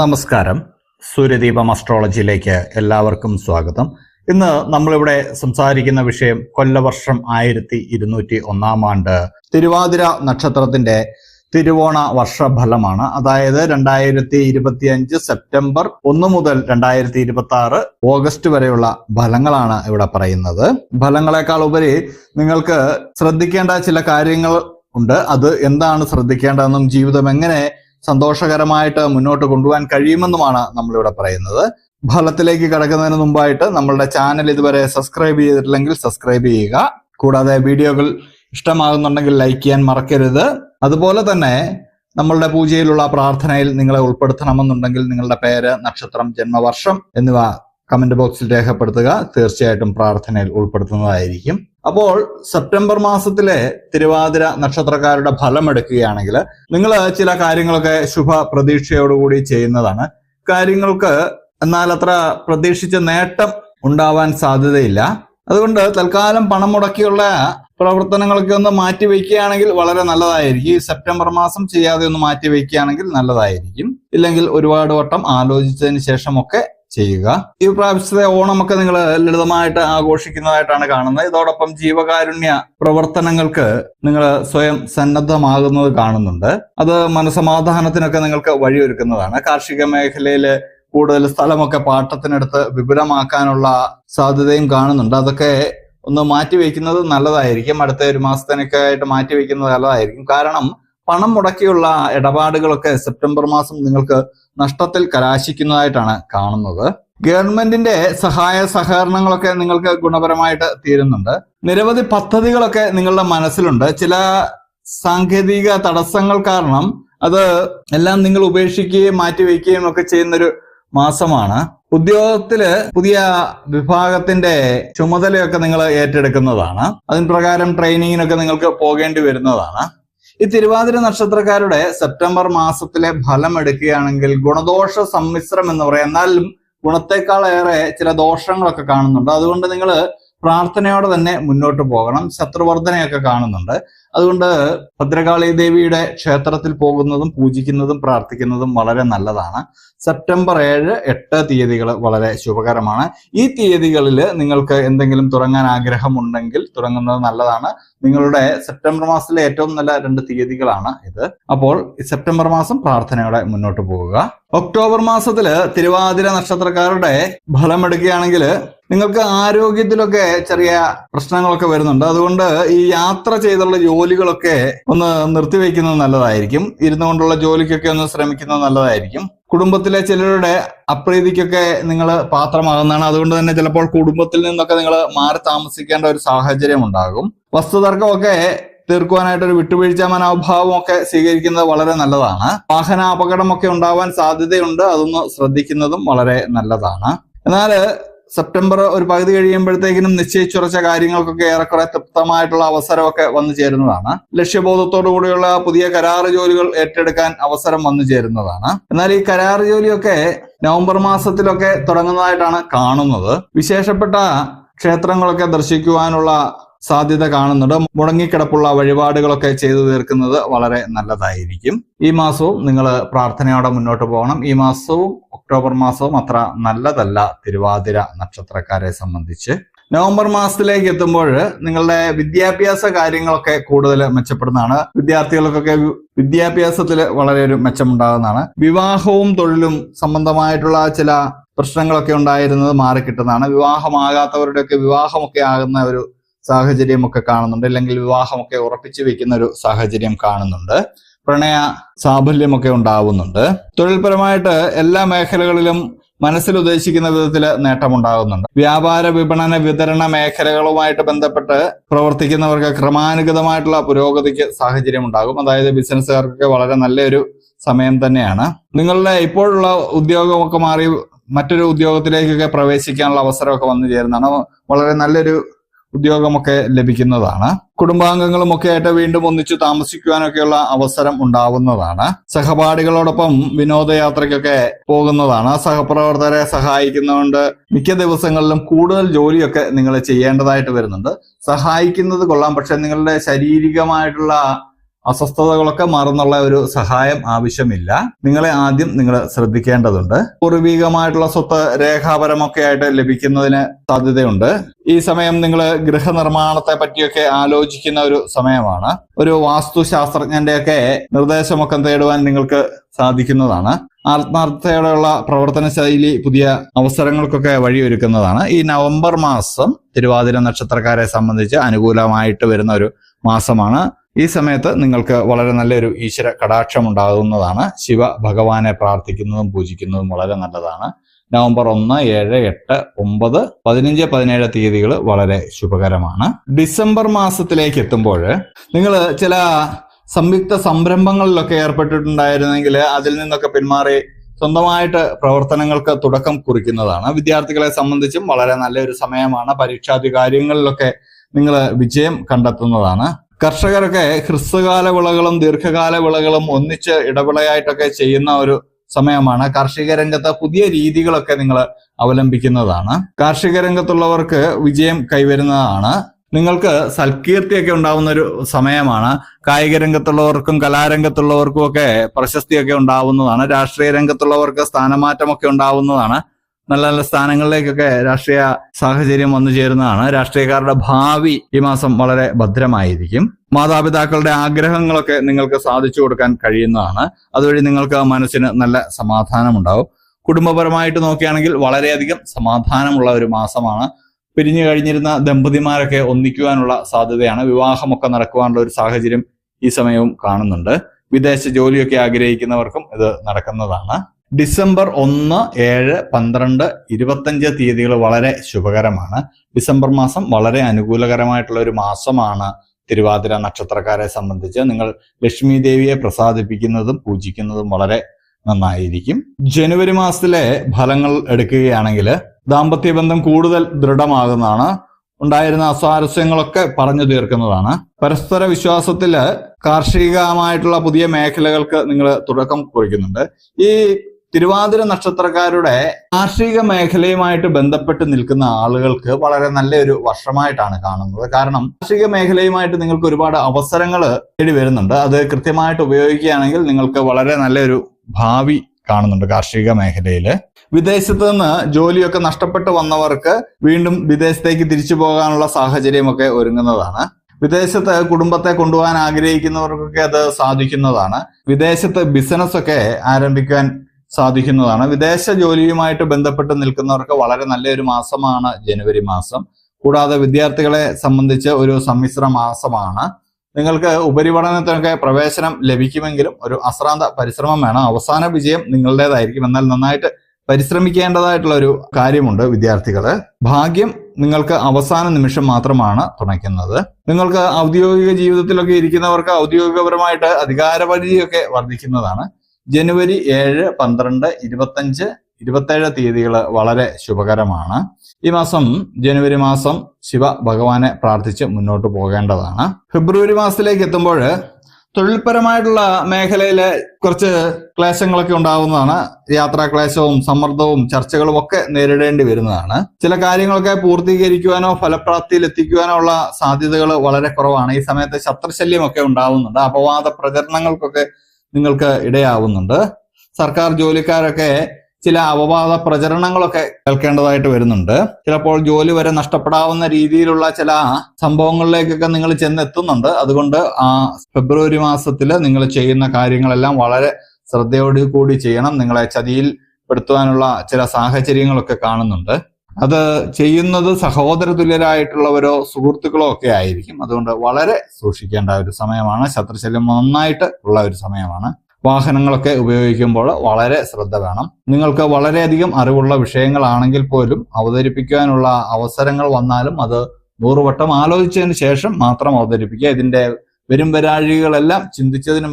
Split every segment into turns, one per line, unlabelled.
നമസ്കാരം. സൂര്യദീപം അസ്ട്രോളജിയിലേക്ക് എല്ലാവർക്കും സ്വാഗതം. ഇന്ന് നമ്മളിവിടെ സംസാരിക്കുന്ന വിഷയം കൊല്ലവർഷം ആയിരത്തി ഇരുന്നൂറ്റി ഒന്നാം ആണ്ട് തിരുവാതിര നക്ഷത്രത്തിന്റെ തിരുവോണ വർഷഫലമാണ്. അതായത് രണ്ടായിരത്തി ഇരുപത്തി അഞ്ച് സെപ്റ്റംബർ ഒന്ന് മുതൽ രണ്ടായിരത്തി ഇരുപത്തി ആറ് ഓഗസ്റ്റ് വരെയുള്ള ഫലങ്ങളാണ് ഇവിടെ പറയുന്നത്. ഫലങ്ങളെക്കാൾ ഉപരി നിങ്ങൾക്ക് ശ്രദ്ധിക്കേണ്ട ചില കാര്യങ്ങൾ ഉണ്ട്. അത് എന്താണ് ശ്രദ്ധിക്കേണ്ടതെന്നും ജീവിതം എങ്ങനെ സന്തോഷകരമായിട്ട് മുന്നോട്ട് കൊണ്ടുപോകാൻ കഴിയുമെന്നുമാണ് നമ്മളിവിടെ പറയുന്നത്. ഫലത്തിലേക്ക് കടക്കുന്നതിന് മുമ്പായിട്ട് നമ്മളുടെ ചാനൽ ഇതുവരെ സബ്സ്ക്രൈബ് ചെയ്തിട്ടില്ലെങ്കിൽ സബ്സ്ക്രൈബ് ചെയ്യുക. കൂടാതെ വീഡിയോകൾ ഇഷ്ടമാകുന്നുണ്ടെങ്കിൽ ലൈക്ക് ചെയ്യാൻ മറക്കരുത്. അതുപോലെ തന്നെ നമ്മളുടെ പൂജയിലുള്ള പ്രാർത്ഥനയിൽ നിങ്ങളെ ഉൾപ്പെടുത്തണമെന്നുണ്ടെങ്കിൽ നിങ്ങളുടെ പേര് നക്ഷത്രം ജന്മവർഷം എന്നിവ കമന്റ് ബോക്സിൽ രേഖപ്പെടുത്തുക. തീർച്ചയായിട്ടും പ്രാർത്ഥനയിൽ ഉൾപ്പെടുത്തുന്നതായിരിക്കും. അപ്പോൾ സെപ്റ്റംബർ മാസത്തിലെ തിരുവാതിര നക്ഷത്രക്കാരുടെ ഫലം എടുക്കുകയാണെങ്കിൽ നിങ്ങൾ ചില കാര്യങ്ങളൊക്കെ ശുഭ പ്രതീക്ഷയോടുകൂടി ചെയ്യുന്നതാണ്. കാര്യങ്ങൾക്ക് എന്നാൽ അത്ര പ്രതീക്ഷിച്ച നേട്ടം ഉണ്ടാവാൻ സാധ്യതയില്ല. അതുകൊണ്ട് തൽക്കാലം പണം മുടക്കിയുള്ള പ്രവർത്തനങ്ങളൊക്കെ ഒന്ന് മാറ്റി വയ്ക്കുകയാണെങ്കിൽ വളരെ നല്ലതായിരിക്കും. സെപ്റ്റംബർ മാസം ചെയ്യാതെ ഒന്ന് മാറ്റി വയ്ക്കുകയാണെങ്കിൽ നല്ലതായിരിക്കും. ഇല്ലെങ്കിൽ ഒരുപാട് വട്ടം ആലോചിച്ചതിന് ശേഷമൊക്കെ ചെയ്യുക. ഈ പ്രാവശ്യത്തെ ഓണമൊക്കെ നിങ്ങൾ ലളിതമായിട്ട് ആഘോഷിക്കുന്നതായിട്ടാണ് കാണുന്നത്. ഇതോടൊപ്പം ജീവകാരുണ്യ പ്രവർത്തനങ്ങൾക്ക് നിങ്ങൾ സ്വയം സന്നദ്ധമാകുന്നത് കാണുന്നുണ്ട്. അത് മനസമാധാനത്തിനൊക്കെ നിങ്ങൾക്ക് വഴിയൊരുക്കുന്നതാണ്. കാർഷിക മേഖലയിലെ കൂടുതൽ സ്ഥലമൊക്കെ പാട്ടത്തിനെടുത്ത് വിപുലമാക്കാനുള്ള സാധ്യതയും കാണുന്നുണ്ട്. അതൊക്കെ ഒന്ന് മാറ്റിവെക്കുന്നത് നല്ലതായിരിക്കും. അടുത്ത ഒരു മാസത്തിനൊക്കെ ആയിട്ട് മാറ്റിവെക്കുന്നത് നല്ലതായിരിക്കും. കാരണം പണം മുടക്കിയുള്ള ഇടപാടുകളൊക്കെ സെപ്റ്റംബർ മാസം നിങ്ങൾക്ക് നഷ്ടത്തിൽ കലാശിക്കുന്നതായിട്ടാണ് കാണുന്നത്. ഗവൺമെന്റിന്റെ സഹായ സഹകരണങ്ങളൊക്കെ നിങ്ങൾക്ക് ഗുണപരമായിട്ട് തീരുന്നുണ്ട്. നിരവധി പദ്ധതികളൊക്കെ നിങ്ങളുടെ മനസ്സിലുണ്ട്. ചില സാങ്കേതിക തടസ്സങ്ങൾ കാരണം അത് എല്ലാം നിങ്ങൾ ഉപേക്ഷിക്കുകയും മാറ്റിവെക്കുകയും ഒക്കെ ചെയ്യുന്നൊരു മാസമാണ്. ഉദ്യോഗത്തിൽ പുതിയ വിഭാഗത്തിന്റെ ചുമതലയൊക്കെ നിങ്ങൾ ഏറ്റെടുക്കുന്നതാണ്. അതിന് പ്രകാരം ട്രെയിനിങ്ങിനൊക്കെ നിങ്ങൾക്ക് പോകേണ്ടി വരുന്നതാണ്. ഈ തിരുവാതിര നക്ഷത്രക്കാരുടെ സെപ്റ്റംബർ മാസത്തിലെ ഫലം എടുക്കുകയാണെങ്കിൽ ഗുണദോഷ സമ്മിശ്രം എന്ന് പറയാം. എന്നാലും ഗുണത്തെക്കാളേറെ ചില ദോഷങ്ങളൊക്കെ കാണുന്നുണ്ട്. അതുകൊണ്ട് നിങ്ങൾ പ്രാർത്ഥനയോടെ തന്നെ മുന്നോട്ട് പോകണം. ശത്രുവർദ്ധനയൊക്കെ കാണുന്നുണ്ട്. അതുകൊണ്ട് ഭദ്രകാളി ദേവിയുടെ ക്ഷേത്രത്തിൽ പോകുന്നതും പൂജിക്കുന്നതും പ്രാർത്ഥിക്കുന്നതും വളരെ നല്ലതാണ്. സെപ്റ്റംബർ ഏഴ് എട്ട് തീയതികൾ വളരെ ശുഭകരമാണ്. ഈ തീയതികളിൽ നിങ്ങൾക്ക് എന്തെങ്കിലും തുടങ്ങാൻ ആഗ്രഹമുണ്ടെങ്കിൽ തുടങ്ങുന്നത് നല്ലതാണ്. നിങ്ങളുടെ സെപ്റ്റംബർ മാസത്തിലെ ഏറ്റവും നല്ല രണ്ട് തീയതികളാണ് ഇത്. അപ്പോൾ സെപ്റ്റംബർ മാസം പ്രാർത്ഥനയോടെ മുന്നോട്ട് പോകുക. ഒക്ടോബർ മാസത്തിൽ തിരുവാതിര നക്ഷത്രക്കാരുടെ ഫലമെടുക്കുകയാണെങ്കിൽ നിങ്ങൾക്ക് ആരോഗ്യത്തിലൊക്കെ ചെറിയ പ്രശ്നങ്ങളൊക്കെ വരുന്നുണ്ട്. അതുകൊണ്ട് ഈ യാത്ര ചെയ്തുള്ള ജോലികളൊക്കെ ഒന്ന് നിർത്തിവെക്കുന്നത് നല്ലതായിരിക്കും. ഇരുന്നു കൊണ്ടുള്ള ജോലിക്കൊക്കെ ഒന്ന് ശ്രമിക്കുന്നത് നല്ലതായിരിക്കും. കുടുംബത്തിലെ ചിലരുടെ അപ്രീതിക്കൊക്കെ നിങ്ങൾ പാത്രമാകുന്നതാണ്. അതുകൊണ്ട് തന്നെ ചിലപ്പോൾ കുടുംബത്തിൽ നിന്നൊക്കെ നിങ്ങൾ മാറി താമസിക്കേണ്ട ഒരു സാഹചര്യം ഉണ്ടാകും. വസ്തുതർക്കമൊക്കെ തീർക്കുവാനായിട്ട് ഒരു വിട്ടുവീഴ്ച മനോഭാവം ഒക്കെ സ്വീകരിക്കുന്നത് വളരെ നല്ലതാണ്. വാഹന അപകടമൊക്കെ ഉണ്ടാവാൻ സാധ്യതയുണ്ട്. അതൊന്ന് ശ്രദ്ധിക്കുന്നതും വളരെ നല്ലതാണ്. എന്നാൽ സെപ്റ്റംബർ ഒരു പകുതി കഴിയുമ്പോഴത്തേക്കിനും നിശ്ചയിച്ചുറച്ച കാര്യങ്ങൾക്കൊക്കെ ഏറെക്കുറെ തൃപ്തമായിട്ടുള്ള അവസരമൊക്കെ വന്നു ചേരുന്നതാണ്. ലക്ഷ്യബോധത്തോടു കൂടിയുള്ള പുതിയ കരാർ ജോലികൾ ഏറ്റെടുക്കാൻ അവസരം വന്നു ചേരുന്നതാണ്. എന്നാൽ ഈ കരാർ ജോലിയൊക്കെ നവംബർ മാസത്തിലൊക്കെ തുടങ്ങുന്നതായിട്ടാണ് കാണുന്നത്. വിശേഷപ്പെട്ട ക്ഷേത്രങ്ങളൊക്കെ ദർശിക്കുവാനുള്ള സാധ്യത കാണുന്നുണ്ട്. മുടങ്ങിക്കിടപ്പുള്ള വഴിപാടുകളൊക്കെ ചെയ്തു തീർക്കുന്നത് വളരെ നല്ലതായിരിക്കും. ഈ മാസവും നിങ്ങൾ പ്രാർത്ഥനയോടെ മുന്നോട്ട് പോകണം. ഈ മാസവും ഒക്ടോബർ മാസവും അത്ര നല്ലതല്ല തിരുവാതിര നക്ഷത്രക്കാരെ സംബന്ധിച്ച്. നവംബർ മാസത്തിലേക്ക് എത്തുമ്പോൾ നിങ്ങളുടെ വിദ്യാഭ്യാസ കാര്യങ്ങളൊക്കെ കൂടുതൽ മെച്ചപ്പെടുന്നതാണ്. വിദ്യാർത്ഥികൾക്കൊക്കെ വിദ്യാഭ്യാസത്തിൽ വളരെ ഒരു മെച്ചമുണ്ടാകുന്നതാണ്. വിവാഹവും തൊഴിലും സംബന്ധമായിട്ടുള്ള ചില പ്രശ്നങ്ങളൊക്കെ ഉണ്ടായിരുന്നത് മാറിക്കിട്ടുന്നതാണ്. വിവാഹമാകാത്തവരുടെയൊക്കെ വിവാഹമൊക്കെ ആകുന്ന ഒരു സാഹചര്യമൊക്കെ കാണുന്നുണ്ട്. അല്ലെങ്കിൽ വിവാഹമൊക്കെ ഉറപ്പിച്ചു വെക്കുന്ന ഒരു സാഹചര്യം കാണുന്നുണ്ട്. പ്രണയ സാഫല്യമൊക്കെ ഉണ്ടാവുന്നുണ്ട്. തൊഴിൽപരമായിട്ട് എല്ലാ മേഖലകളിലും മനസ്സിൽ ഉദ്ദേശിക്കുന്ന വിധത്തിൽ നേട്ടമുണ്ടാകുന്നുണ്ട്. വ്യാപാര വിപണന വിതരണ മേഖലകളുമായിട്ട് ബന്ധപ്പെട്ട് പ്രവർത്തിക്കുന്നവർക്ക് ക്രമാനുഗതമായിട്ടുള്ള പുരോഗതിക്ക് സാഹചര്യം ഉണ്ടാകും അതായത് ബിസിനസ്സുകാർക്കൊക്കെ വളരെ നല്ലൊരു സമയം തന്നെയാണ്. നിങ്ങളുടെ ഇപ്പോഴുള്ള ഉദ്യോഗമൊക്കെ മാറി മറ്റൊരു ഉദ്യോഗത്തിലേക്കൊക്കെ പ്രവേശിക്കാനുള്ള അവസരമൊക്കെ വന്നു ചേരുന്നതാണ്. വളരെ നല്ലൊരു ഉദ്യോഗമൊക്കെ ലഭിക്കുന്നതാണ്. കുടുംബാംഗങ്ങളും ഒക്കെ ആയിട്ട് വീണ്ടും ഒന്നിച്ചു താമസിക്കുവാനൊക്കെയുള്ള അവസരം ഉണ്ടാവുന്നതാണ്. സഹപാഠികളോടൊപ്പം വിനോദയാത്രയ്ക്കൊക്കെ പോകുന്നതാണ്. സഹപ്രവർത്തകരെ സഹായിക്കുന്നതുകൊണ്ട് മിക്ക ദിവസങ്ങളിലും കൂടുതൽ ജോലിയൊക്കെ നിങ്ങൾ ചെയ്യേണ്ടതായിട്ട് വരുന്നുണ്ട്. സഹായിക്കുന്നത് കൊള്ളാം പക്ഷെ നിങ്ങളുടെ ശാരീരികമായിട്ടുള്ള അസ്വസ്ഥതകളൊക്കെ മാറുന്നുള്ള ഒരു സഹായം ആവശ്യമില്ല. നിങ്ങളെ ആദ്യം നിങ്ങൾ ശ്രദ്ധിക്കേണ്ടതുണ്ട്. പൂർവികമായിട്ടുള്ള സ്വത്ത് രേഖാപരമൊക്കെ ആയിട്ട് ലഭിക്കുന്നതിന് സാധ്യതയുണ്ട്. ഈ സമയം നിങ്ങൾ ഗൃഹനിർമ്മാണത്തെ പറ്റിയൊക്കെ ആലോചിക്കുന്ന ഒരു സമയമാണ്. ഒരു വാസ്തുശാസ്ത്രജ്ഞന്റെയൊക്കെ നിർദ്ദേശമൊക്കെ തേടുവാൻ നിങ്ങൾക്ക് സാധിക്കുന്നതാണ്. ആത്മാർത്ഥതയോടെയുള്ള പ്രവർത്തന ശൈലി പുതിയ അവസരങ്ങൾക്കൊക്കെ വഴിയൊരുക്കുന്നതാണ്. ഈ നവംബർ മാസം തിരുവാതിര നക്ഷത്രക്കാരെ സംബന്ധിച്ച് അനുകൂലമായിട്ട് വരുന്ന ഒരു മാസമാണ്. ഈ സമയത്ത് നിങ്ങൾക്ക് വളരെ നല്ലൊരു ഈശ്വര കടാക്ഷം ഉണ്ടാകുന്നതാണ് ശിവ ഭഗവാനെ പ്രാർത്ഥിക്കുന്നതും പൂജിക്കുന്നതും വളരെ നല്ലതാണ്. നവംബർ ഒന്ന് ഏഴ് എട്ട് ഒമ്പത് പതിനഞ്ച് പതിനേഴ് തീയതികൾ വളരെ ശുഭകരമാണ്. ഡിസംബർ മാസത്തിലേക്ക് എത്തുമ്പോൾ നിങ്ങൾ ചില സംയുക്ത സംരംഭങ്ങളിലൊക്കെ ഏർപ്പെട്ടിട്ടുണ്ടായിരുന്നെങ്കിൽ അതിൽ നിന്നൊക്കെ പിന്മാറി സ്വന്തമായിട്ട് പ്രവർത്തനങ്ങൾക്ക് തുടക്കം കുറിക്കുന്നതാണ്. വിദ്യാർത്ഥികളെ സംബന്ധിച്ചും വളരെ നല്ലൊരു സമയമാണ്. പരീക്ഷാധികാരികളിലൊക്കെ നിങ്ങൾ വിജയം കണ്ടെത്തുന്നതാണ്. കർഷകരൊക്കെ ഹ്രസ്വകാല വിളകളും ദീർഘകാല വിളകളും ഒന്നിച്ച് ഇടവിളയായിട്ടൊക്കെ ചെയ്യുന്ന ഒരു സമയമാണ് കാർഷിക രംഗത്ത് പുതിയ രീതികളൊക്കെ നിങ്ങൾ അവലംബിക്കുന്നതാണ്. കാർഷിക രംഗത്തുള്ളവർക്ക് വിജയം കൈവരുന്നതാണ്. നിങ്ങൾക്ക് സൽകീർത്തിയൊക്കെ ഉണ്ടാവുന്ന ഒരു സമയമാണ്. കായിക രംഗത്തുള്ളവർക്കും കലാരംഗത്തുള്ളവർക്കും ഒക്കെ പ്രശസ്തിയൊക്കെ ഉണ്ടാവുന്നതാണ്. രാഷ്ട്രീയ രംഗത്തുള്ളവർക്ക് സ്ഥാനമാറ്റമൊക്കെ ഉണ്ടാവുന്നതാണ്. നല്ല നല്ല സ്ഥാനങ്ങളിലേക്കൊക്കെ രാഷ്ട്രീയ സാഹചര്യം വന്നു ചേരുന്നതാണ്. രാഷ്ട്രീയക്കാരുടെ ഭാവി ഈ മാസം വളരെ ഭദ്രമായിരിക്കും. മാതാപിതാക്കളുടെ ആഗ്രഹങ്ങളൊക്കെ നിങ്ങൾക്ക് സാധിച്ചു കൊടുക്കാൻ കഴിയുന്നതാണ്. അതുവഴി നിങ്ങൾക്ക് മനസ്സിന് നല്ല സമാധാനമുണ്ടാവും. കുടുംബപരമായിട്ട് നോക്കുകയാണെങ്കിൽ വളരെയധികം സമാധാനമുള്ള ഒരു മാസമാണ്. പിരിഞ്ഞു കഴിഞ്ഞിരുന്ന ദമ്പതിമാരൊക്കെ ഒന്നിക്കുവാനുള്ള സാധ്യതയാണ്. വിവാഹമൊക്കെ നടക്കുവാനുള്ള ഒരു സാഹചര്യം ഈ സമയവും കാണുന്നുണ്ട്. വിദേശ ജോലിയൊക്കെ ആഗ്രഹിക്കുന്നവർക്കും ഇത് നടക്കുന്നതാണ്. ഡിസംബർ ഒന്ന് ഏഴ് പന്ത്രണ്ട് ഇരുപത്തഞ്ച് തീയതികൾ വളരെ ശുഭകരമാണ്. ഡിസംബർ മാസം വളരെ അനുകൂലകരമായിട്ടുള്ള ഒരു മാസമാണ് തിരുവാതിര നക്ഷത്രക്കാരെ സംബന്ധിച്ച്. നിങ്ങൾ ലക്ഷ്മി ദേവിയെ പ്രസാദിപ്പിക്കുന്നതും പൂജിക്കുന്നതും വളരെ നന്നായിരിക്കും. ജനുവരി മാസത്തിലെ ഫലങ്ങൾ എടുക്കുകയാണെങ്കിൽ ദാമ്പത്യ ബന്ധം കൂടുതൽ ദൃഢമാകുന്നതാണ്. ഉണ്ടായിരുന്ന അസ്വാരസ്യങ്ങളൊക്കെ പറഞ്ഞു തീർക്കുന്നതാണ്. പരസ്പര വിശ്വാസത്തിൽ കാർഷികമായിട്ടുള്ള പുതിയ മേഖലകൾക്ക് നിങ്ങൾ തുടക്കം കുറിക്കുന്നുണ്ട്. ഈ തിരുവാതിര നക്ഷത്രക്കാരുടെ കാർഷിക മേഖലയുമായിട്ട് ബന്ധപ്പെട്ട് നിൽക്കുന്ന ആളുകൾക്ക് വളരെ നല്ലൊരു വർഷമായിട്ടാണ് കാണുന്നത്. കാരണം കാർഷിക മേഖലയുമായിട്ട് നിങ്ങൾക്ക് ഒരുപാട് അവസരങ്ങൾ തേടി വരുന്നുണ്ട്. അത് കൃത്യമായിട്ട് ഉപയോഗിക്കുകയാണെങ്കിൽ നിങ്ങൾക്ക് വളരെ നല്ലൊരു ഭാവി കാണുന്നുണ്ട് കാർഷിക മേഖലയിൽ വിദേശത്ത് നിന്ന് ജോലിയൊക്കെ നഷ്ടപ്പെട്ട് വന്നവർക്ക് വീണ്ടും വിദേശത്തേക്ക് തിരിച്ചു പോകാനുള്ള സാഹചര്യമൊക്കെ ഒരുങ്ങുന്നതാണ്. വിദേശത്ത് കുടുംബത്തെ കൊണ്ടുപോകാൻ ആഗ്രഹിക്കുന്നവർക്കൊക്കെ അത് സാധിക്കുന്നതാണ്. വിദേശത്ത് ബിസിനസ് ഒക്കെ ആരംഭിക്കാൻ സാധിക്കുന്നതാണ്. വിദേശ ജോലിയുമായിട്ട് ബന്ധപ്പെട്ട് നിൽക്കുന്നവർക്ക് വളരെ നല്ലൊരു മാസമാണ് ജനുവരി മാസം. കൂടാതെ വിദ്യാർത്ഥികളെ സംബന്ധിച്ച് ഒരു സമ്മിശ്ര മാസമാണ്. നിങ്ങൾക്ക് ഉപരിപഠനത്തിനൊക്കെ പ്രവേശനം ലഭിക്കുമെങ്കിലും ഒരു അശ്രാന്ത പരിശ്രമം വേണം. അവസാന വിജയം നിങ്ങളുടേതായിരിക്കും. എന്നാൽ നന്നായിട്ട് പരിശ്രമിക്കേണ്ടതായിട്ടുള്ള ഒരു കാര്യമുണ്ട് വിദ്യാർത്ഥികൾ. ഭാഗ്യം നിങ്ങൾക്ക് അവസാന നിമിഷം മാത്രമാണ് തുണയ്ക്കുന്നത്. നിങ്ങൾക്ക് ഔദ്യോഗിക ജീവിതത്തിലൊക്കെ ഇരിക്കുന്നവർക്ക് ഔദ്യോഗികപരമായിട്ട് അധികാരപരിധിയൊക്കെ വർദ്ധിക്കുന്നതാണ്. ജനുവരി ഏഴ് പന്ത്രണ്ട് ഇരുപത്തഞ്ച് ഇരുപത്തേഴ് തീയതികൾ വളരെ ശുഭകരമാണ്. ഈ മാസം ജനുവരി മാസം ശിവ ഭഗവാനെ പ്രാർത്ഥിച്ച് മുന്നോട്ട് പോകേണ്ടതാണ്. ഫെബ്രുവരി മാസത്തിലേക്ക് എത്തുമ്പോൾ തൊഴിൽപരമായിട്ടുള്ള മേഖലയിലെ കുറച്ച് ക്ലേശങ്ങളൊക്കെ ഉണ്ടാകുന്നതാണ് യാത്രാ ക്ലേശവും സമ്മർദ്ദവും ചർച്ചകളും ഒക്കെ നേരിടേണ്ടി വരുന്നതാണ്. ചില കാര്യങ്ങളൊക്കെ പൂർത്തീകരിക്കുവാനോ ഫലപ്രാപ്തിയിൽ എത്തിക്കുവാനോ ഉള്ള സാധ്യതകൾ വളരെ കുറവാണ്. ഈ സമയത്ത് ശത്രുശല്യമൊക്കെ ഉണ്ടാവുന്നുണ്ട്. അപവാദ പ്രചരണങ്ങൾക്കൊക്കെ നിങ്ങൾക്ക് ഇടയാവുന്നുണ്ട്. സർക്കാർ ജോലിക്കാരൊക്കെ ചില അപവാദ പ്രചരണങ്ങളൊക്കെ കേൾക്കേണ്ടതായിട്ട് വരുന്നുണ്ട്. ചിലപ്പോൾ ജോലി വരെ നഷ്ടപ്പെടാവുന്ന രീതിയിലുള്ള ചില സംഭവങ്ങളിലേക്കൊക്കെ നിങ്ങൾ ചെന്നെത്തുന്നുണ്ട്. അതുകൊണ്ട് ആ ഫെബ്രുവരി മാസത്തിൽ നിങ്ങൾ ചെയ്യുന്ന കാര്യങ്ങളെല്ലാം വളരെ ശ്രദ്ധയോടുകൂടി ചെയ്യണം. നിങ്ങളെ ചതിയിൽ പെടുത്തുവാനുള്ള ചില സാഹചര്യങ്ങളൊക്കെ കാണുന്നുണ്ട്. അത് ചെയ്യുന്നത് സഹോദര തുല്യരായിട്ടുള്ളവരോ സുഹൃത്തുക്കളോ ഒക്കെ ആയിരിക്കും. അതുകൊണ്ട് വളരെ സൂക്ഷിക്കേണ്ട ഒരു സമയമാണ്. ശത്രുശല്യം നന്നായിട്ട് ഉള്ള ഒരു സമയമാണ്. വാഹനങ്ങളൊക്കെ ഉപയോഗിക്കുമ്പോൾ വളരെ ശ്രദ്ധ വേണം. നിങ്ങൾക്ക് വളരെയധികം അറിവുള്ള വിഷയങ്ങളാണെങ്കിൽ പോലും അവതരിപ്പിക്കാനുള്ള അവസരങ്ങൾ വന്നാലും അത് നൂറുവട്ടം ആലോചിച്ചതിന് ശേഷം മാത്രം അവതരിപ്പിക്കുക. ഇതിന്റെ വരും വരാഴികളെല്ലാം ചിന്തിച്ചതിന്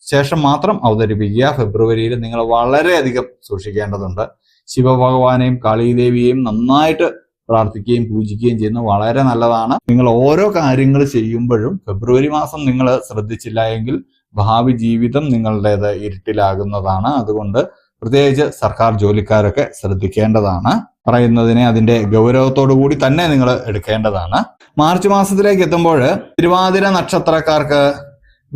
ശേഷം മാത്രം അവതരിപ്പിക്കുക. ഫെബ്രുവരിയിൽ നിങ്ങൾ വളരെയധികം സൂക്ഷിക്കേണ്ടതുണ്ട്. ശിവഭഗവാനെയും കാളീദേവിയെയും നന്നായിട്ട് പ്രാർത്ഥിക്കുകയും പൂജിക്കുകയും ചെയ്യുന്ന വളരെ നല്ലതാണ്. നിങ്ങൾ ഓരോ കാര്യങ്ങൾ ചെയ്യുമ്പോഴും ഫെബ്രുവരി മാസം നിങ്ങൾ ശ്രദ്ധിച്ചില്ല എങ്കിൽ ഭാവി ജീവിതം നിങ്ങളുടേത് ഇരുട്ടിലാകുന്നതാണ്. അതുകൊണ്ട് പ്രത്യേകിച്ച് സർക്കാർ ജോലിക്കാരൊക്കെ ശ്രദ്ധിക്കേണ്ടതാണ്. പറയുന്നതിനെ അതിന്റെ ഗൗരവത്തോടു കൂടി തന്നെ നിങ്ങൾ എടുക്കേണ്ടതാണ്. മാർച്ച് മാസത്തിലേക്ക് എത്തുമ്പോൾ തിരുവാതിര നക്ഷത്രക്കാർക്ക്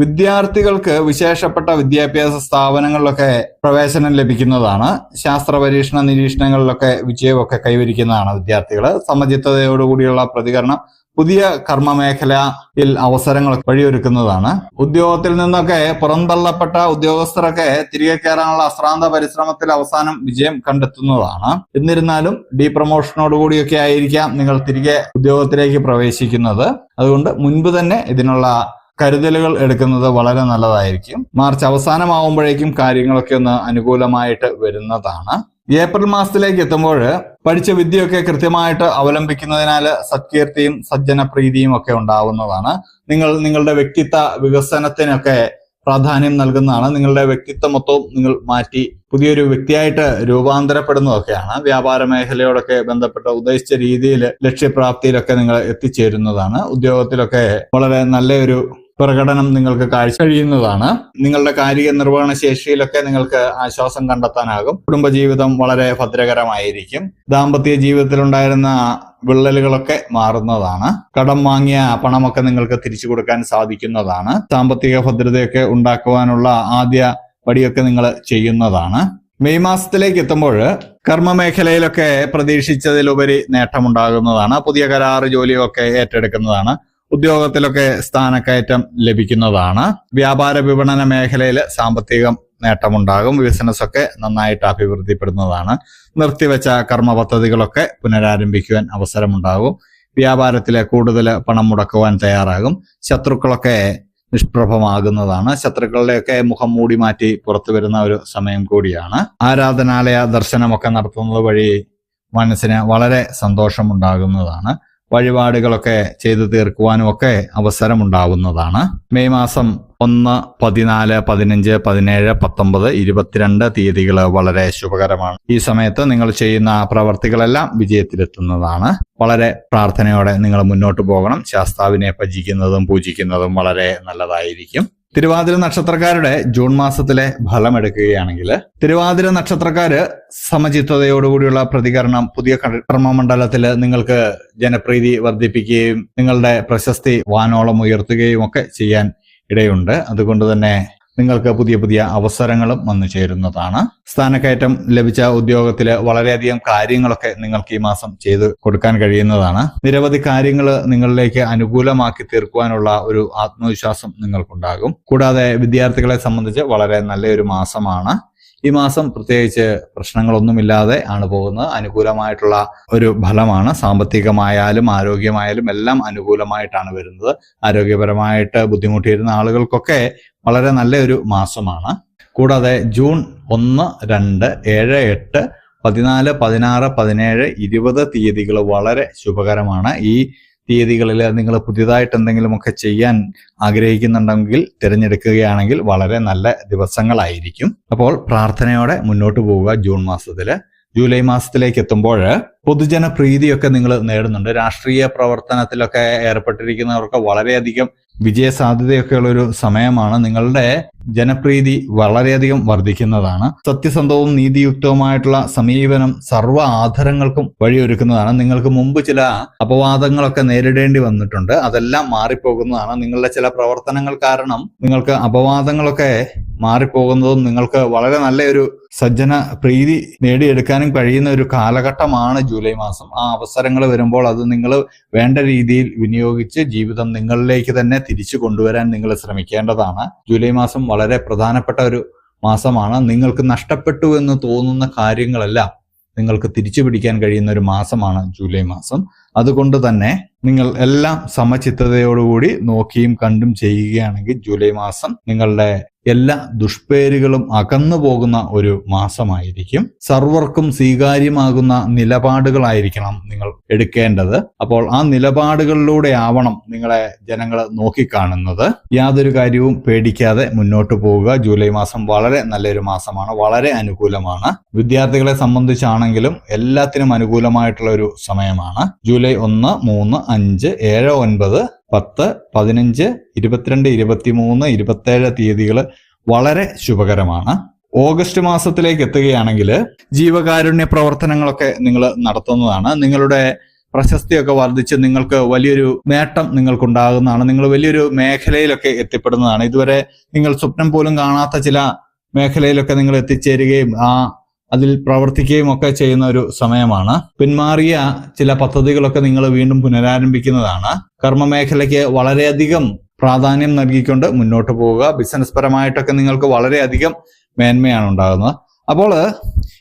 വിദ്യാർത്ഥികൾക്ക് വിശേഷപ്പെട്ട വിദ്യാഭ്യാസ സ്ഥാപനങ്ങളിലൊക്കെ പ്രവേശനം ലഭിക്കുന്നതാണ്. ശാസ്ത്ര പരീക്ഷണ നിരീക്ഷണങ്ങളിലൊക്കെ വിജയമൊക്കെ കൈവരിക്കുന്നതാണ് വിദ്യാർത്ഥികൾ സമചിത്തതയോടുകൂടിയുള്ള പ്രതികരണം പുതിയ കർമ്മ മേഖലയിൽ അവസരങ്ങൾ വഴിയൊരുക്കുന്നതാണ്. ഉദ്യോഗത്തിൽ നിന്നൊക്കെ പുറന്തള്ളപ്പെട്ട ഉദ്യോഗസ്ഥരൊക്കെ തിരികെ കയറാനുള്ള അശ്രാന്ത പരിശ്രമത്തിൽ അവസാനം വിജയം കണ്ടെത്തുന്നതാണ്. എന്നിരുന്നാലും ഡി പ്രൊമോഷനോടുകൂടിയൊക്കെ ആയിരിക്കാം നിങ്ങൾ തിരികെ ഉദ്യോഗത്തിലേക്ക് പ്രവേശിക്കുന്നത്. അതുകൊണ്ട് മുൻപ് തന്നെ ഇതിനുള്ള കരുതലുകൾ എടുക്കുന്നത് വളരെ നല്ലതായിരിക്കും. മാർച്ച് അവസാനമാവുമ്പോഴേക്കും കാര്യങ്ങളൊക്കെ ഒന്ന് അനുകൂലമായിട്ട് വരുന്നതാണ്. ഏപ്രിൽ മാസത്തിലേക്ക് എത്തുമ്പോൾ പഠിച്ച വിദ്യയൊക്കെ കൃത്യമായിട്ട് അവലംബിക്കുന്നതിനാൽ സത്കീർത്തിയും സജ്ജനപ്രീതിയും ഒക്കെ ഉണ്ടാവുന്നതാണ്. നിങ്ങൾ നിങ്ങളുടെ വ്യക്തിത്വ വികസനത്തിനൊക്കെ പ്രാധാന്യം നൽകുന്നതാണ്. നിങ്ങളുടെ വ്യക്തിത്വം മൊത്തവും നിങ്ങൾ മാറ്റി പുതിയൊരു വ്യക്തിയായിട്ട് രൂപാന്തരപ്പെടുന്നതൊക്കെയാണ്. വ്യാപാര മേഖലയോടൊക്കെ ബന്ധപ്പെട്ട ഉദ്ദേശിച്ച രീതിയിൽ ലക്ഷ്യപ്രാപ്തിയിലൊക്കെ നിങ്ങൾ എത്തിച്ചേരുന്നതാണ്. ഉദ്യോഗത്തിലൊക്കെ വളരെ നല്ലൊരു പ്രകടനം നിങ്ങൾക്ക് കാഴ്ച കഴിയുന്നതാണ്. നിങ്ങളുടെ കാര്യ നിർവഹണ ശേഷിയിലൊക്കെ നിങ്ങൾക്ക് ആശ്വാസം കണ്ടെത്താനാകും. കുടുംബജീവിതം വളരെ ഭദ്രകരമായിരിക്കും. ദാമ്പത്യ ജീവിതത്തിലുണ്ടായിരുന്ന വിള്ളലുകളൊക്കെ മാറുന്നതാണ്. കടം വാങ്ങിയ പണമൊക്കെ നിങ്ങൾക്ക് തിരിച്ചു കൊടുക്കാൻ സാധിക്കുന്നതാണ്. സാമ്പത്തിക ഭദ്രതയൊക്കെ ഉണ്ടാക്കുവാനുള്ള ആദ്യ പടിയൊക്കെ നിങ്ങൾ ചെയ്യുന്നതാണ്. മെയ് മാസത്തിലേക്ക് എത്തുമ്പോൾ കർമ്മ മേഖലയിലൊക്കെ പ്രതീക്ഷിച്ചതിലുപരി നേട്ടമുണ്ടാകുന്നതാണ്. പുതിയ കരാറ് ജോലിയൊക്കെ ഏറ്റെടുക്കുന്നതാണ്. ഉദ്യോഗത്തിലൊക്കെ സ്ഥാനക്കയറ്റം ലഭിക്കുന്നതാണ്. വ്യാപാര വിപണന മേഖലയിൽ സാമ്പത്തികം നേട്ടമുണ്ടാകും. ബിസിനസ് ഒക്കെ നന്നായിട്ട് അഭിവൃദ്ധിപ്പെടുന്നതാണ്. നിർത്തിവെച്ച കർമ്മ പദ്ധതികളൊക്കെ പുനരാരംഭിക്കുവാൻ അവസരമുണ്ടാകും. വ്യാപാരത്തിലെ കൂടുതൽ പണം മുടക്കുവാൻ തയ്യാറാകും. ശത്രുക്കളൊക്കെ നിഷ്പ്രഭമാകുന്നതാണ്. ശത്രുക്കളുടെയൊക്കെ മുഖം മൂടി മാറ്റി പുറത്തു വരുന്ന ഒരു സമയം കൂടിയാണ്. ആരാധനാലയ ദർശനമൊക്കെ നടത്തുന്നത് വഴി മനസ്സിന് വളരെ സന്തോഷമുണ്ടാകുന്നതാണ്. വഴിപാടുകളൊക്കെ ചെയ്തു തീർക്കുവാനും ഒക്കെ അവസരമുണ്ടാവുന്നതാണ്. മെയ് മാസം ഒന്ന് പതിനാല് പതിനഞ്ച് പതിനേഴ് പത്തൊമ്പത് ഇരുപത്തിരണ്ട് തീയതികൾ വളരെ ശുഭകരമാണ്. ഈ സമയത്ത് നിങ്ങൾ ചെയ്യുന്ന പ്രവർത്തികളെല്ലാം വിജയത്തിലെത്തുന്നതാണ്. വളരെ പ്രാർത്ഥനയോടെ നിങ്ങൾ മുന്നോട്ട് പോകണം. ശാസ്താവിനെ ഭജിക്കുന്നതും പൂജിക്കുന്നതും വളരെ നല്ലതായിരിക്കും. തിരുവാതിര നക്ഷത്രക്കാരുടെ ജൂൺ മാസത്തിലെ ഫലം എടുക്കുകയാണെങ്കിൽ തിരുവാതിര നക്ഷത്രക്കാര് സമചിത്തതയോടുകൂടിയുള്ള പ്രതികരണം പുതിയ കർമ്മമണ്ഡലത്തിൽ നിങ്ങൾക്ക് ജനപ്രീതി വർദ്ധിപ്പിക്കുകയും നിങ്ങളുടെ പ്രശസ്തി വാനോളം ഉയർത്തുകയും ഒക്കെ ചെയ്യാൻ ഇടയുണ്ട്. അതുകൊണ്ട് തന്നെ നിങ്ങൾക്ക് പുതിയ പുതിയ അവസരങ്ങളും വന്നു ചേരുന്നതാണ്. സ്ഥാനക്കയറ്റം ലഭിച്ച ഉദ്യോഗത്തിൽ വളരെയധികം കാര്യങ്ങളൊക്കെ നിങ്ങൾക്ക് ഈ മാസം ചെയ്ത് കൊടുക്കാൻ കഴിയുന്നതാണ്. നിരവധി കാര്യങ്ങൾ നിങ്ങളിലേക്ക് അനുകൂലമാക്കി തീർക്കുവാനുള്ള ഒരു ആത്മവിശ്വാസം നിങ്ങൾക്കുണ്ടാകും. കൂടാതെ വിദ്യാർത്ഥികളെ സംബന്ധിച്ച് വളരെ നല്ലൊരു മാസമാണ്. ഈ മാസം പ്രത്യേകിച്ച് പ്രശ്നങ്ങളൊന്നുമില്ലാതെ ആണ് പോകുന്നത്. അനുകൂലമായിട്ടുള്ള ഒരു ഫലമാണ്. സാമ്പത്തികമായാലും ആരോഗ്യമായാലും എല്ലാം അനുകൂലമായിട്ടാണ് വരുന്നത്. ആരോഗ്യപരമായിട്ട് ബുദ്ധിമുട്ടിയിരുന്ന ആളുകൾക്കൊക്കെ വളരെ നല്ലൊരു മാസമാണ്. കൂടാതെ ജൂൺ ഒന്ന് രണ്ട് ഏഴ് എട്ട് പതിനാല് പതിനാറ് പതിനേഴ് ഇരുപത് തീയതികൾ വളരെ ശുഭകരമാണ്. ഈ തീയതികളിൽ നിങ്ങൾ പുതിയതായിട്ട് എന്തെങ്കിലുമൊക്കെ ചെയ്യാൻ ആഗ്രഹിക്കുന്നുണ്ടെങ്കിൽ തിരഞ്ഞെടുക്കുകയാണെങ്കിൽ വളരെ നല്ല ദിവസങ്ങളായിരിക്കും. അപ്പോൾ പ്രാർത്ഥനയോടെ മുന്നോട്ട് പോവുക ജൂൺ മാസത്തിൽ ജൂലൈ മാസത്തിലേക്ക് എത്തുമ്പോൾ പൊതുജന പ്രീതിയൊക്കെ നിങ്ങൾ നേടുന്നുണ്ട്. രാഷ്ട്രീയ പ്രവർത്തനത്തിലൊക്കെ ഏർപ്പെട്ടിരിക്കുന്നവർക്ക് വളരെയധികം വിജയ സാധ്യതയൊക്കെയുള്ള ഒരു സമയമാണ്. നിങ്ങളുടെ ജനപ്രീതി വളരെയധികം വർദ്ധിക്കുന്നതാണ്. സത്യസന്ധവും നീതിയുക്തവുമായിട്ടുള്ള സമീപനം സർവ ആധാരങ്ങൾക്കും വഴിയൊരുക്കുന്നതാണ്. നിങ്ങൾക്ക് മുമ്പ് ചില അപവാദങ്ങളൊക്കെ നേരിടേണ്ടി വന്നിട്ടുണ്ട്. അതെല്ലാം മാറിപ്പോകുന്നതാണ്. നിങ്ങളുടെ ചില പ്രവർത്തനങ്ങൾ കാരണം നിങ്ങൾക്ക് അപവാദങ്ങളൊക്കെ മാറിപ്പോകുന്നതും നിങ്ങൾക്ക് വളരെ നല്ലൊരു സജ്ജന പ്രീതി നേടിയെടുക്കാനും കഴിയുന്ന ഒരു കാലഘട്ടമാണ് ജൂലൈ മാസം. ആ അവസരങ്ങൾ വരുമ്പോൾ അത് നിങ്ങൾ വേണ്ട രീതിയിൽ വിനിയോഗിച്ച് ജീവിതം നിങ്ങളിലേക്ക് തന്നെ തിരിച്ചു കൊണ്ടുവരാൻ നിങ്ങൾ ശ്രമിക്കേണ്ടതാണ്. ജൂലൈ മാസം വളരെ പ്രധാനപ്പെട്ട ഒരു മാസമാണ്. നിങ്ങൾക്ക് നഷ്ടപ്പെട്ടു എന്ന് തോന്നുന്ന കാര്യങ്ങളെല്ലാം നിങ്ങൾക്ക് തിരിച്ചു പിടിക്കാൻ കഴിയുന്ന ഒരു മാസമാണ് ജൂലൈ മാസം. അതുകൊണ്ട് തന്നെ നിങ്ങൾ എല്ലാം സമചിത്തതയോടുകൂടി നോക്കിയും കണ്ടും ചെയ്യുകയാണെങ്കിൽ ജൂലൈ മാസം നിങ്ങളുടെ എല്ലാ ദുഷ്പേരുകളും അകന്നു പോകുന്ന ഒരു മാസമായിരിക്കും. സർവർക്കും സ്വീകാര്യമാകുന്ന നിലപാടുകളായിരിക്കണം നിങ്ങൾ എടുക്കേണ്ടത്. അപ്പോൾ ആ നിലപാടുകളിലൂടെ ആവണം നിങ്ങളെ ജനങ്ങൾ നോക്കിക്കാണുന്നത്. യാതൊരു കാര്യവും പേടിക്കാതെ മുന്നോട്ട് പോവുക. ജൂലൈ മാസം വളരെ നല്ലൊരു മാസമാണ്. വളരെ അനുകൂലമാണ്. വിദ്യാർത്ഥികളെ സംബന്ധിച്ചാണെങ്കിലും എല്ലാത്തിനും അനുകൂലമായിട്ടുള്ള ഒരു സമയമാണ്. ജൂലൈ ഒന്ന് മൂന്ന് അഞ്ച് ഏഴ് ഒൻപത് പത്ത് പതിനഞ്ച് ഇരുപത്തിരണ്ട് ഇരുപത്തിമൂന്ന് ഇരുപത്തേഴ് തീയതികൾ വളരെ ശുഭകരമാണ്. ഓഗസ്റ്റ് മാസത്തിലേക്ക് എത്തുകയാണെങ്കിൽ ജീവകാരുണ്യ പ്രവർത്തനങ്ങളൊക്കെ നിങ്ങൾ നടത്തുന്നതാണ്. നിങ്ങളുടെ പ്രശസ്തിയൊക്കെ വർദ്ധിച്ച് നിങ്ങൾക്ക് വലിയൊരു നേട്ടം നിങ്ങൾക്കുണ്ടാകുന്നതാണ്. നിങ്ങൾ വലിയൊരു മേഖലയിലൊക്കെ എത്തിപ്പെടുന്നതാണ്. ഇതുവരെ നിങ്ങൾ സ്വപ്നം പോലും കാണാത്ത ചില മേഖലയിലൊക്കെ നിങ്ങൾ എത്തിച്ചേരുകയും ആ അതിൽ പ്രവർത്തിക്കുകയും ഒക്കെ ചെയ്യുന്ന ഒരു സമയമാണ്. പിന്മാറിയ ചില പദ്ധതികളൊക്കെ നിങ്ങൾ വീണ്ടും പുനരാരംഭിക്കുന്നതാണ്. കർമ്മ മേഖലയ്ക്ക് വളരെയധികം പ്രാധാന്യം നൽകിക്കൊണ്ട് മുന്നോട്ട് പോവുക. ബിസിനസ് പരമായിട്ടൊക്കെ നിങ്ങൾക്ക് വളരെയധികം മേന്മയാണ് ഉണ്ടാകുന്നത്. അപ്പോൾ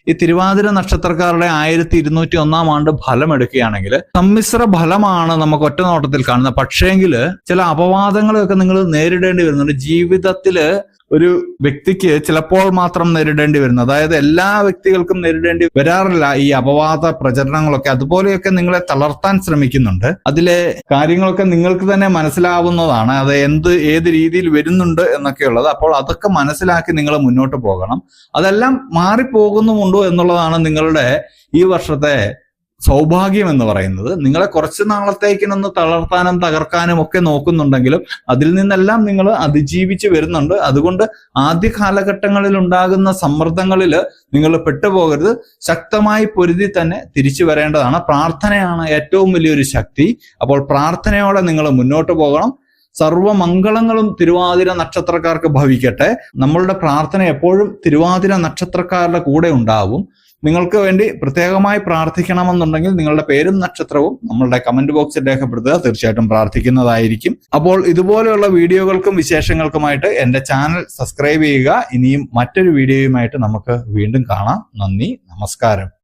ഈ തിരുവാതിര നക്ഷത്രക്കാരുടെ ആയിരത്തി ഇരുന്നൂറ്റി ഒന്നാം ആണ്ട് ഫലം എടുക്കുകയാണെങ്കിൽ സമ്മിശ്ര ഫലമാണ് നമുക്ക് ഒറ്റ നോട്ടത്തിൽ കാണുന്നത്. പക്ഷേങ്കിൽ ചില അപവാദങ്ങളൊക്കെ നിങ്ങൾ നേരിടേണ്ടി വരുന്നുണ്ട്. ജീവിതത്തിൽ ഒരു വ്യക്തിക്ക് ചിലപ്പോൾ മാത്രം നേരിടേണ്ടി വരുന്നു. അതായത് എല്ലാ വ്യക്തികൾക്കും നേരിടേണ്ടി വരാറില്ല ഈ അപവാദ പ്രചരണങ്ങളൊക്കെ. അതുപോലെയൊക്കെ നിങ്ങളെ തളർത്താൻ ശ്രമിക്കുന്നുണ്ട്. അതിലെ കാര്യങ്ങളൊക്കെ നിങ്ങൾക്ക് തന്നെ മനസ്സിലാവുന്നതാണ്. അത് എന്ത് ഏത് രീതിയിൽ വരുന്നുണ്ട് എന്നൊക്കെയുള്ളത്. അപ്പോൾ അതൊക്കെ മനസ്സിലാക്കി നിങ്ങൾ മുന്നോട്ട് പോകണം. അതെല്ലാം മാറിപ്പോകുന്നുമുണ്ടോ എന്നുള്ളതാണ് നിങ്ങളുടെ ഈ വർഷത്തെ സൗഭാഗ്യം എന്ന് പറയുന്നത് നിങ്ങളെ കുറച്ച് നാളത്തേക്കിനൊന്ന് തളർത്താനും തകർക്കാനും ഒക്കെ നോക്കുന്നുണ്ടെങ്കിലും അതിൽ നിന്നെല്ലാം നിങ്ങൾ അതിജീവിച്ച് വരുന്നുണ്ട്. അതുകൊണ്ട് ആദ്യ കാലഘട്ടങ്ങളിൽ ഉണ്ടാകുന്ന സമ്മർദ്ദങ്ങളിൽ നിങ്ങൾ പെട്ടുപോകരുത്. ശക്തമായി പൊരുതി തന്നെ തിരിച്ചു വരേണ്ടതാണ്. പ്രാർത്ഥനയാണ് ഏറ്റവും വലിയൊരു ശക്തി. അപ്പോൾ പ്രാർത്ഥനയോടെ നിങ്ങൾ മുന്നോട്ട് പോകണം. സർവമംഗളങ്ങളും തിരുവാതിര നക്ഷത്രക്കാർക്ക് ഭവിക്കട്ടെ. നമ്മളുടെ പ്രാർത്ഥന എപ്പോഴും തിരുവാതിര നക്ഷത്രക്കാരുടെ കൂടെ ഉണ്ടാവും. നിങ്ങൾക്ക് വേണ്ടി പ്രത്യേകമായി പ്രാർത്ഥിക്കണമെന്നുണ്ടെങ്കിൽ നിങ്ങളുടെ പേരും നക്ഷത്രവും നമ്മളുടെ കമന്റ് ബോക്സിൽ രേഖപ്പെടുത്തുക. തീർച്ചയായിട്ടും പ്രാർത്ഥിക്കുന്നതായിരിക്കും. അപ്പോൾ ഇതുപോലെയുള്ള വീഡിയോകൾക്കും വിശേഷങ്ങൾക്കുമായിട്ട് എന്റെ ചാനൽ സബ്സ്ക്രൈബ് ചെയ്യുക. ഇനിയും മറ്റൊരു വീഡിയോയുമായിട്ട് നമുക്ക് വീണ്ടും കാണാം. നന്ദി നമസ്കാരം.